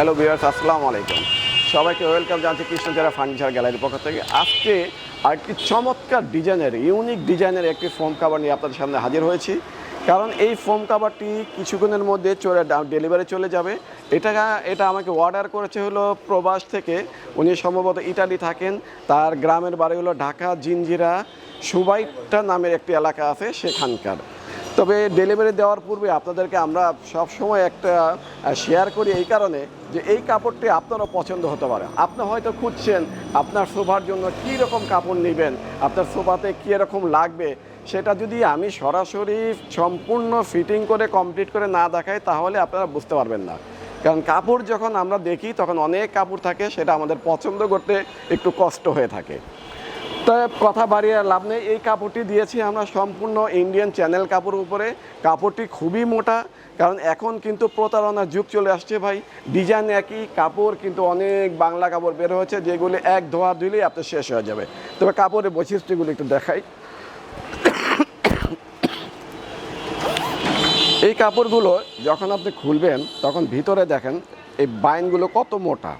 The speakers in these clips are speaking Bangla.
হ্যালো বিয়ার্স আসসালামু আলাইকুম। সবাইকে ওয়েলকাম জানছি কৃষ্ণচেরা ফার্নিচার গ্যালারির পক্ষ থেকে। আজকে আরেকটি চমৎকার ডিজাইনের ইউনিক ডিজাইনের একটি ফোম কাভার নিয়ে আপনাদের সামনে হাজির হয়েছি। কারণ এই ফোম কাভারটি কিছুক্ষণের মধ্যে চলে ডেলিভারি চলে যাবে। এটা এটা আমাকে অর্ডার করেছে হলো প্রবাস থেকে। উনি সম্ভবত ইটালি থাকেন। তার গ্রামের বাড়ি হলো ঢাকা জিঞ্জিরা সুবাইটা নামের একটি এলাকা আছে সেখানকার। তবে ডেলিভারি দেওয়ার পূর্বে আপনাদেরকে আমরা সব সময় একটা শেয়ার করি এই কারণে যে এই কাপড়টি আপনারও পছন্দ হতে পারে। আপনি হয়তো খুঁজছেন আপনার সোফার জন্য কী রকম কাপড় নেবেন, আপনার সোফাতে কী রকম লাগবে, সেটা যদি আমি সরাসরি সম্পূর্ণ ফিটিং করে কমপ্লিট করে না দেখাই, তাহলে আপনারা বুঝতে পারবেন না। কারণ কাপড় যখন আমরা দেখি, তখন অনেক কাপড় থাকে, সেটা আমাদের পছন্দ করতে একটু কষ্ট হয়ে থাকে। তো কথা বাড়িয়ে লাভ নেই। এই কাপড়টি দিয়েছি আমরা সম্পূর্ণ ইন্ডিয়ান চ্যানেল কাপড় উপরে। কাপড়টি খুবই মোটা, কারণ এখন কিন্তু প্রতারণার যুগ চলে আসছে ভাই। ডিজাইন একই, কাপড় কিন্তু অনেক বাংলা কাপড় বের হয়েছে, যেগুলি এক ধোয়া ধুলেই আপনার শেষ হয়ে যাবে। তবে কাপড়ের বৈশিষ্ট্যগুলো একটু দেখাই। এই কাপড়গুলো যখন আপনি খুলবেন, তখন ভিতরে দেখেন এই বাইনগুলো কত মোটা।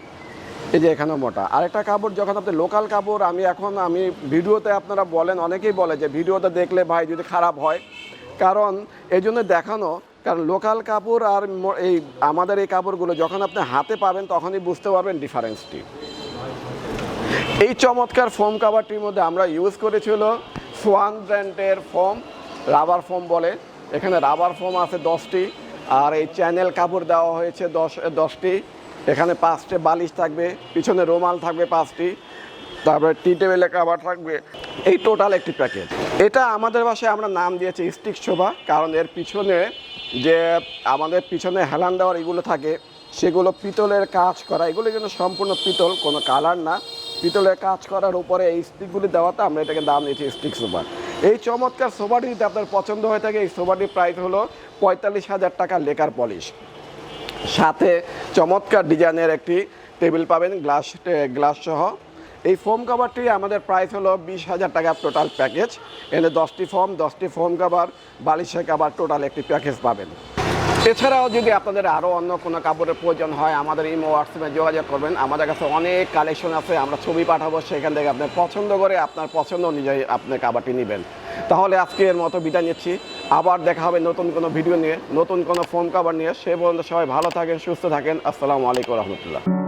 এই যে এখানেও মোটা। আরেকটা কাপড়, যখন আপনি লোকাল কাপড়, আমি এখন, আমি ভিডিওতে আপনারা বলেন, অনেকেই বলে যে ভিডিওতে দেখলে ভাই যদি খারাপ হয়। কারণ এই জন্য দেখানো, কারণ লোকাল কাপড় আর এই আমাদের এই কাপড়গুলো যখন আপনি হাতে পাবেন, তখনই বুঝতে পারবেন ডিফারেন্সটি এই চমৎকার ফোম কাভারটির মধ্যে আমরা ইউজ করেছিল সোয়ান ব্র্যান্ডের ফোম রাবার ফোম বলে। এখানে রাবার ফোম আছে দশটি, আর এই চ্যানেল কাপড় দেওয়া হয়েছে দশ, দশটি। এখানে পাঁচটি বালিশ থাকবে, পিছনে রুমাল থাকবে পাঁচটি, তারপরে টি টেবিলে কাভার থাকবে। এই টোটাল একটি প্যাকেজ। এটা আমাদের বাসায় আমরা নাম দিয়েছি স্টিক শোভা, কারণ এর পিছনে যে আমাদের পিছনে হেলান দেওয়ার এগুলো থাকে, সেগুলো পিতলের কাজ করা, এগুলো কিন্তু সম্পূর্ণ পিতল, কোনো কালার না। পিতলের কাজ করার উপরে এই স্টিকগুলি দেওয়াতে আমরা এটাকে দাম দিয়েছি স্টিক সোফা এই চমৎকার সোফাটি যদি আপনার পছন্দ হয়ে থাকে, এই সোফাটির প্রাইস হলো পঁয়তাল্লিশ হাজার টাকা লেকার পলিশ সাথে চমৎকার ডিজাইনের একটি টেবিল পাবেন, গ্লাস গ্লাস সহ। এই ফোম কাভারটি আমাদের প্রাইস হলো বিশ হাজার টাকা টোটাল প্যাকেজ এনে দশটি ফোম দশটি ফোম কাভার বালিশের কাভার টোটাল একটি প্যাকেজ পাবেন। এছাড়াও যদি আপনাদের আরও অন্য কোনো কাপড়ের প্রয়োজন হয়, আমাদের ইমো হোয়াটসঅ্যাপে যোগাযোগ করবেন। আমাদের কাছে অনেক কালেকশন আছে, আমরা ছবি পাঠাবো, সেখান থেকে আপনি পছন্দ করে আপনার পছন্দ অনুযায়ী আপনি কাবারটি নেবেন। তাহলে আজকে এর মতো বিদায় নিচ্ছি। আবার দেখা হবে নতুন কোনো ভিডিও নিয়ে, নতুন কোনো ফোন কাভার নিয়ে। সে পর্যন্ত সবাই ভালো থাকেন, সুস্থ থাকেন। আসসালামু আলাইকুম রহমতুল্লাহ।